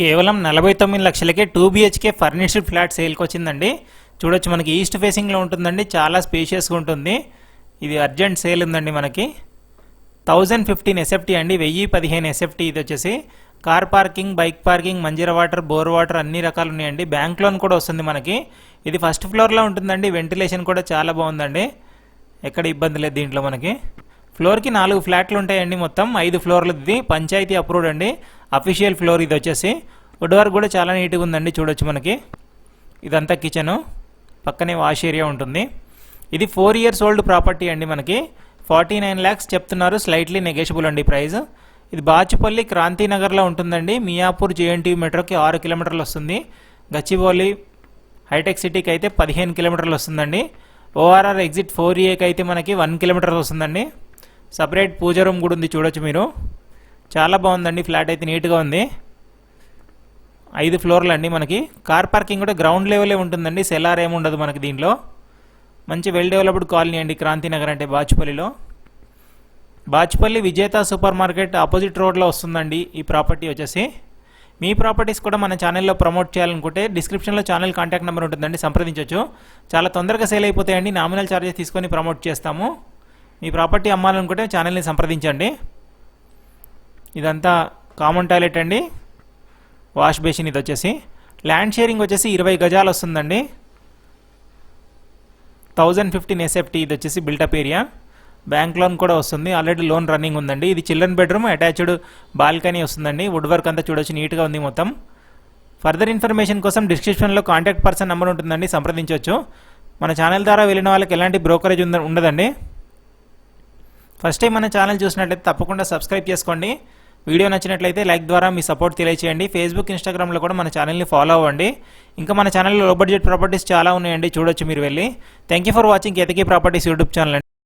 కేవలం నలభై తొమ్మిది లక్షలకే టూ బిహెచ్కే ఫర్నిష్డ్ ఫ్లాట్ సేల్కి వచ్చిందండి. చూడొచ్చు మనకి ఈస్ట్ ఫేసింగ్లో ఉంటుందండి. చాలా స్పేషియస్గా ఉంటుంది. ఇది అర్జెంట్ సేల్ ఉందండి మనకి. థౌజండ్ ఫిఫ్టీన్ ఎస్ఎఫ్టీ అండి. వెయ్యి పదిహేను ఎస్ఎఫ్టీ ఇది వచ్చేసి. Car parking bike parking Manjira water bore water అన్ని రకాలు ఉన్నాయండి. బ్యాంక్ లోన్ కూడా వస్తుంది మనకి. ఇది ఫస్ట్ ఫ్లోర్లో ఉంటుందండి. వెంటిలేషన్ కూడా చాలా బాగుందండి. ఎక్కడ ఇబ్బంది లేదు దీంట్లో మనకి. ఫ్లోర్కి నాలుగు ఫ్లాట్లు ఉంటాయండి మొత్తం. ఐదు ఫ్లోర్లు ఇది పంచాయతీ అప్రూవ్డ్ అండి. అఫీషియల్ ఫ్లోర్ ఇది వచ్చేసి. వుడ్ వర్క్ కూడా చాలా నీట్గా ఉందండి చూడొచ్చు మనకి. ఇదంతా కిచెను పక్కనే వాష్ ఏరియా ఉంటుంది. ఇది ఫోర్ ఇయర్స్ ఓల్డ్ ప్రాపర్టీ అండి మనకి. ఫార్టీ నైన్ ల్యాక్స్ చెప్తున్నారు. స్లైట్లీ నెగెషబుల్ అండి ప్రైస్ ఇది బాచుపల్లి క్రాంతినగర్లో ఉంటుందండి. మియాపూర్ జేఎన్టీ మెట్రోకి ఆరు కిలోమీటర్లు వస్తుంది. గచ్చిబౌలి హైటెక్ సిటీకి అయితే పదిహేను కిలోమీటర్లు వస్తుందండి. ఓఆర్ఆర్ ఎగ్జిట్ ఫోర్ ఏకి అయితే మనకి వన్ కిలోమీటర్ వస్తుందండి. సపరేట్ పూజ రూమ్ కూడా ఉంది చూడొచ్చు మీరు. చాలా బాగుందండి ఫ్లాట్ అయితే నీట్గా ఉంది. ఐదు ఫ్లోర్లు అండి మనకి. కార్ పార్కింగ్ కూడా గ్రౌండ్ లెవెలే ఉంటుందండి సెలార్ ఏమి ఉండదు మనకి దీంట్లో. మంచి వెల్ డెవలప్డ్ కాలనీ అండి క్రాంతినగర్ అంటే బాచుపల్లిలో. బాచుపల్లి విజేత సూపర్ మార్కెట్ ఆపోజిట్ రోడ్లో వస్తుందండి ఈ ప్రాపర్టీ వచ్చేసి. మీ ప్రాపర్టీస్ కూడా మన ఛానల్లో ప్రమోట్ చేయాలనుకుంటే డిస్క్రిప్షన్లో ఛానల్ కాంటాక్ట్ నెంబర్ ఉంటుందండి సంప్రదించవచ్చు చాలా తొందరగా సేల్ అయిపోతాయండి నామినల్ ఛార్జెస్ తీసుకొని ప్రమోట్ చేస్తాము. మీ ప్రాపర్టీ అమ్మాలనుకుంటే ఛానల్ని సంప్రదించండి. ఇదంతా కామన్ టాయిలెట్ అండి. వాష్ బేసిన్ ఇది వచ్చేసి. ల్యాండ్ షేరింగ్ వచ్చేసి ఇరవై గజాలు వస్తుందండి. థౌజండ్ ఫిఫ్టీన్ ఎస్ఎఫ్టీ ఇది వచ్చేసి బిల్టప్ ఏరియా బ్యాంక్ లోన్ కూడా వస్తుంది. ఆల్రెడీ లోన్ రన్నింగ్ ఉందండి. ఇది చిల్డ్రన్ బెడ్రూమ్ అటాచ్డ్ బాల్కనీ వస్తుందండి. వుడ్ వర్క్ అంతా చూడొచ్చు నీట్గా ఉంది మొత్తం. ఫర్దర్ ఇన్ఫర్మేషన్ కోసం డిస్క్రిప్షన్లో కాంటాక్ట్ పర్సన్ నెంబర్ ఉంటుందండి. సంప్రదించవచ్చు మన ఛానల్ ద్వారా వెళ్ళిన వాళ్ళకి ఎలాంటి బ్రోకరేజ్ ఉంద ఉండదండి. ఫస్ట్ టైం మన ఛానల్ చూసినట్లయితే తప్పకుండా సబ్స్క్రైబ్ చేసుకోండి. వీడియో నచ్చినట్లయితే లైక్ ద్వారా మీ సపోర్ట్ తెలియచేయండి. ఫేస్బుక్ ఇన్స్టాగ్రామ్లో కూడా మన ఛానల్ని ఫాలో అవ్వండి. ఇంకా మన ఛానల్లో లో బడ్జెట్ ప్రాపర్టీస్ చాలా ఉన్నాయండి. చూడొచ్చు మీరు వెళ్ళి. థ్యాంక్ యూ ఫర్ వాచింగ్ ఎతకీ ప్రాపర్టీస్ యూట్యూబ్ ఛానల్